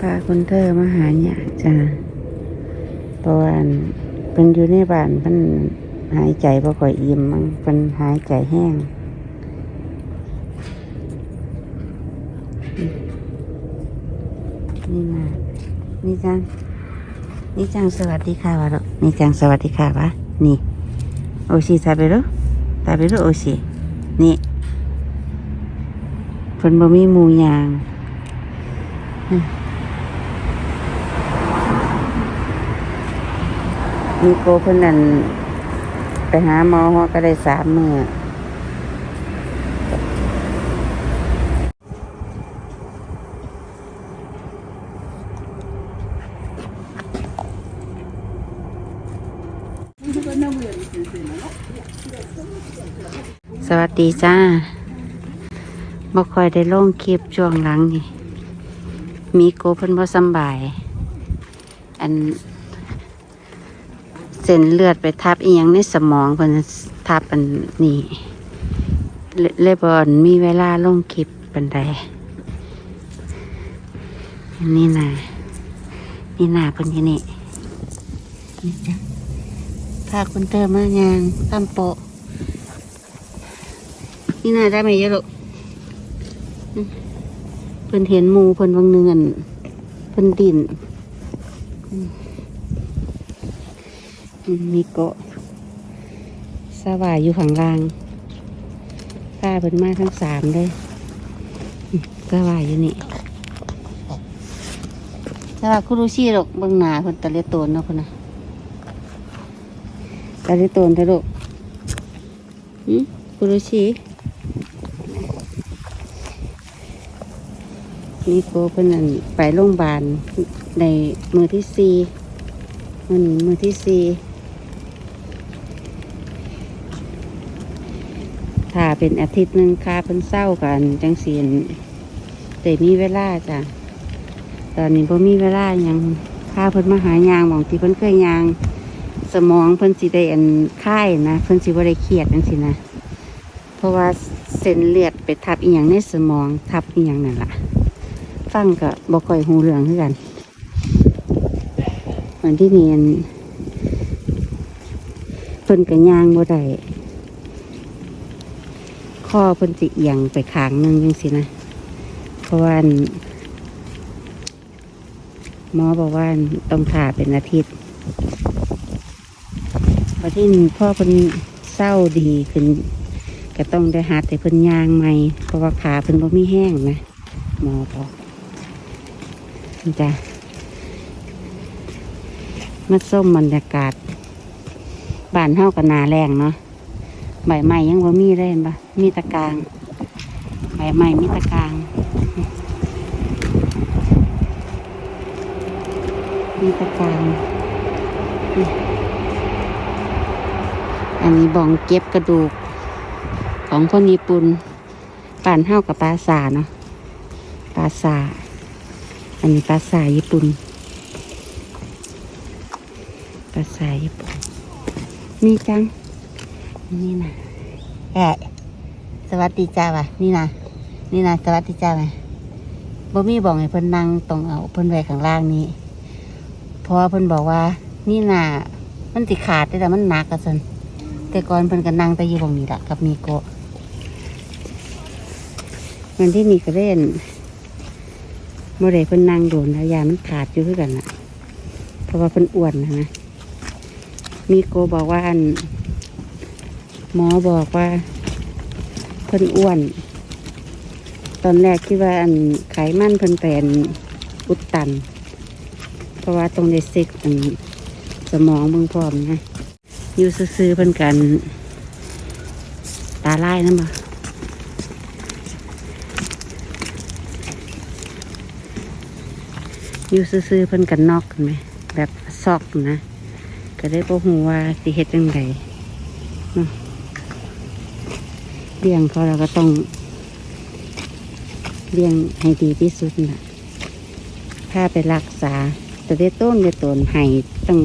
พาคุณเธอมาหาเนี่ยจ้ะตอนเป็นอยู่ในบ้านเป็นหายใจบ่ค่อยอิ่มมั้งเป็นหายใจแห้งนี่มานี่จังนี่จังสวัสดีค่ะวะลูกนี่จังสวัสดีค่ะวะนี่โอชิซาเบรุซาเบรุโอชินี่เพิ่นบ่มีมูยาง Mm. มีโกเพิ่อนนั่นไปหาหมอหัวก็ได้สามมือสวัสดีจ้าบ่ค่อยได้ลงคลิปช่วงหลังนี่ มีโกเพิ่นบ่สบาย อัน เส้นเลือดไปทับอีหยังในสมองเพิ่นทับอันนี้เลเลยบอนมีเวลาลงคลิปปันใดอันนี่นะนี่นาเพิ่นที่นี่นี่จ้ะพาคุณเตอร์มางานตามโปะนี่นาได้ไหมยะลูกเพิ่นเห็นหมูเพิ่นวังเนือนเพิ่นดินอืม มีเกาะสวายอยู่ข้างล่างพาเพิ่นมาทั้งสามเลยอืมสวายอยู่นี่สวายคุรุชิหรอกเบิ่งหนาเพิ่นตะเลโตนเนาะเพิ่นนะตะเลโตนเถอะลูกหืมคุรุชินี่โกเพิ่นนั่นไปโรงพยาบาลในมือที่สี่มือนี้มือที่สี่ ถ้า เป็นอาทิตย์หนึ่งค่าเพิ่นเศร้ากันจังสีนแต่มีเวลาจ้ะตอนนี้พอมีเวลายังค่าเพิ่นมาหายางบางทีเพิ่นเคยยาง สมองเพิ่นสิได้อันค่ายนะเพิ่นสิบ่ได้เครียดจังซี่นะ เพราะว่าเส้นเลือดไปทับอีหยังในสมองทับอีหยังนั่นล่ะ ฟังก็บ่ค่อยหูเรื่องคือกันวันที่เนี่อันเพิ่นก็ยางบ่ได้ ข้อเพิ่นสิเอียงไปขางนึงจังสินะ เพราะว่าหมอบอกว่าต้องผ่าเป็นอาทิตย์พอที่นี่พ่อเพิ่นเศร้าดีขึ้นก็ต้องได้หาแต่เพิ่นยางใหม่เพราะว่าขาเพิ่นบ่มีแห้งนะหมอบอกจ้ะมาส้มบรรยากาศบ้านเฮากับนาแรงเนาะ ใบใหม่ยังว่ามีเลยเห็นปะมีตะกางใบใหม่มีตะกาง มีตะกางอันนี้บองเก็บกระดูก ของคนญี่ปุ่นป่านเท่ากับปลาสาเนาะปลาสาอันนี้ปลาสาญี่ปุ่นปลาสาญี่ปุ่นนี่จัง นี่นะแอะสวัสดีจ้าวะนี่นะนี่นะสวัสดีจ้าไหมบ่มีบอกให้เพิ่นนั่งตรงเอาเพิ่นไว้ข้างล่างนี้เพราะว่าเพิ่นบอกว่า นี่น่ะมันติขาดได้แต่มันหนักกระสันแต่ก่อนเพิ่นก็นั่งแต่อยู่ตรงนี้ละกับมีโกะมันที่นี่ก็เล่นโมเดเพิ่นนั่งโดนแล้วยามันขาดอยู่คือกันน่ะเพราะว่าเพิ่นอ้วนนะมีโกบอกว่าอัน หมอบอกว่าเพิ่นอ้วน ตอนแรกคิดว่าอันไขมันเพิ่นเป็นอุดตัน เพราะว่าตรงในซิกอันสมองเบิ่งพร้อมนะอยู่ซื่อๆเพิ่นกัน ตาลายนั่นบ่อยู่ซื่อๆเพิ่นกันนอกกันไหมแบบซอกนะ ก็ได้บ่ฮู้ว่าสิเฮ็ดจังได เลี้ยงเขาเราก็ต้องเลี้ยงให้ดีที่สุดนะถ้าไปรักษาแต่ได้ต้นได้ต้นให้ต้อง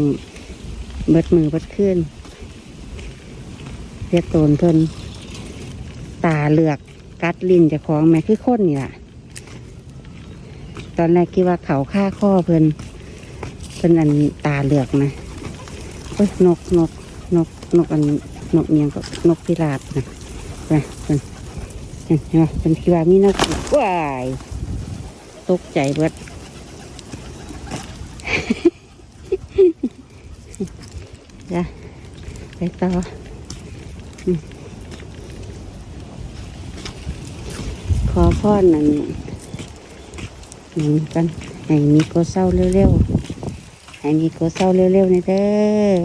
เบิดมือเบิดขึ้นเรียกต้นเพิ่นตาเหลือกกัดลิ้นจะของแม่คือคนนี่ล่ะ ตอนแรกคิดว่าเขาฆ่าข้อเพิ่นเพิ่นอันตาเหลือกนะโอ้ยนกนกนกนกอันนกเมียงก็นกพิราบนะ ไปเพิ่นเห็นไหมเพิ่นคิดว่ามีนกว้ายตกใจเบิดจ้ะไปต่อขอพ่อนั่นนั่นกันให้มีโกเศร้าเร็วๆให้มีโกเศร้าเร็วๆนี่เด้อ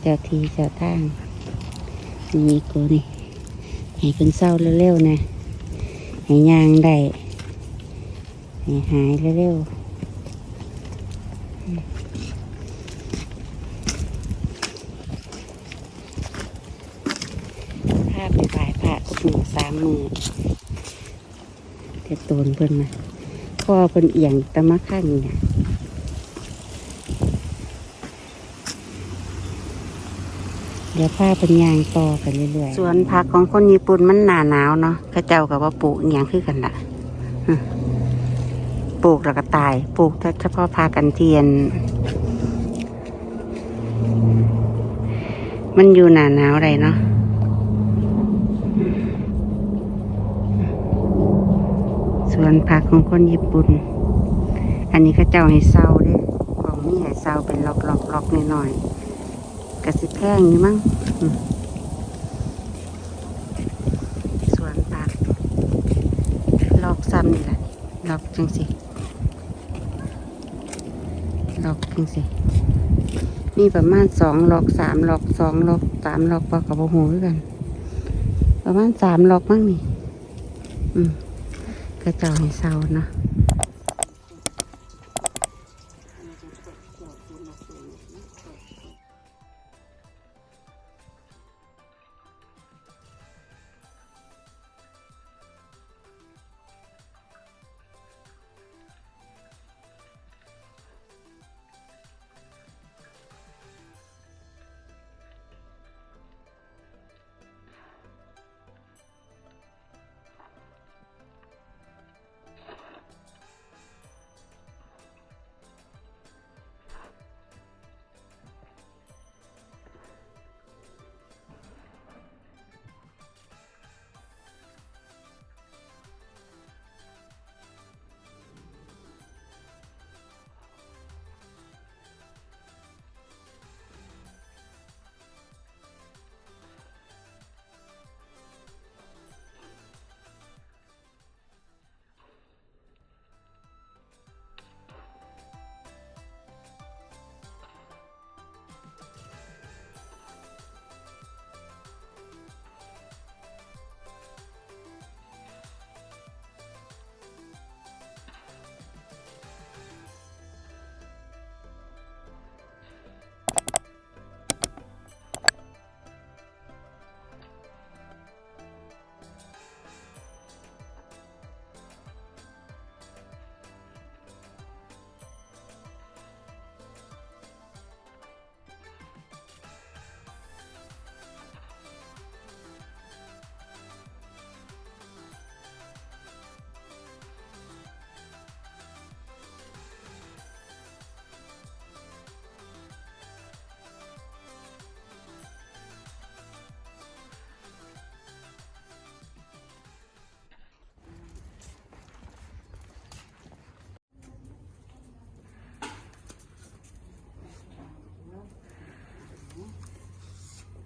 เจ้าทีเจ้าทางมีโกนี่ ให้เป็นเศร้าเร็วๆนะให้ยางได้ให้หายเร็วๆพาไปไหว้พระทุกมือสามมือเทตูนเพิ่นนะพ่อเพิ่นเอียงตะมาข้างเนี่ย เดี๋ยวพาเพิ่นยางต่อไปเรื่อยๆส่วนผักของคนญี่ปุ่นมันหนาหนาวเนาะเข้าเจ้ากับว่าปลูกอย่างคือกันละปลูกแล้วก็ตาย ปลูกเฉพาะพากันเทียน มันอยู่หนาหนาวไรเนาะสวนผักของคนญี่ปุ่น อันนี้ก็เจ้าให้เศร้าเด้ของนี่ให้เศร้าเป็นล็อกล็อกล็อกหน่อยๆ กระสิแพงอยู่มั้งสวนผักลอกซ้ำนี่แหละลอกจังสิลอกจังสิมีประมาณสองลอกสามลอกสองลอกสามลอกปอกับโอ้โหคือกัน ประมาณสามลอกมั้งนี่ อืมก็เจ้าให้เศร้าเนาะ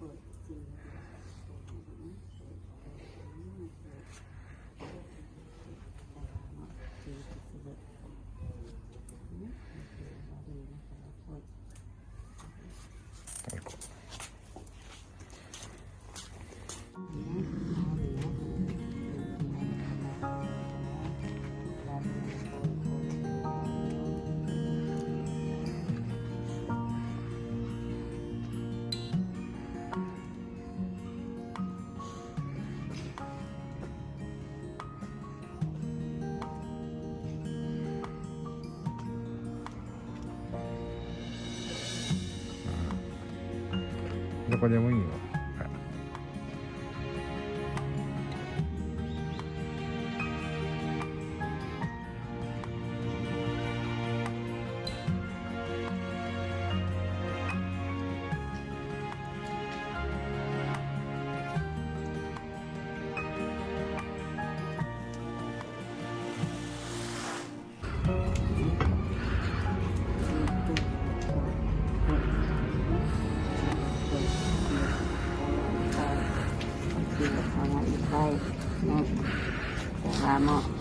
Yeah. どこでもいいよ。Tama.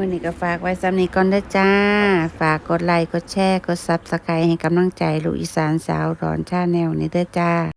มื่อนี้ก็ฝากไว้สำนี้ก่อนด้จ้า ฝากกดไลค์ กดแชร์ กดซับสไครต์ให้กำลังใจลูกอีสานสาวร้อนชาแนลนี้ด้จ้า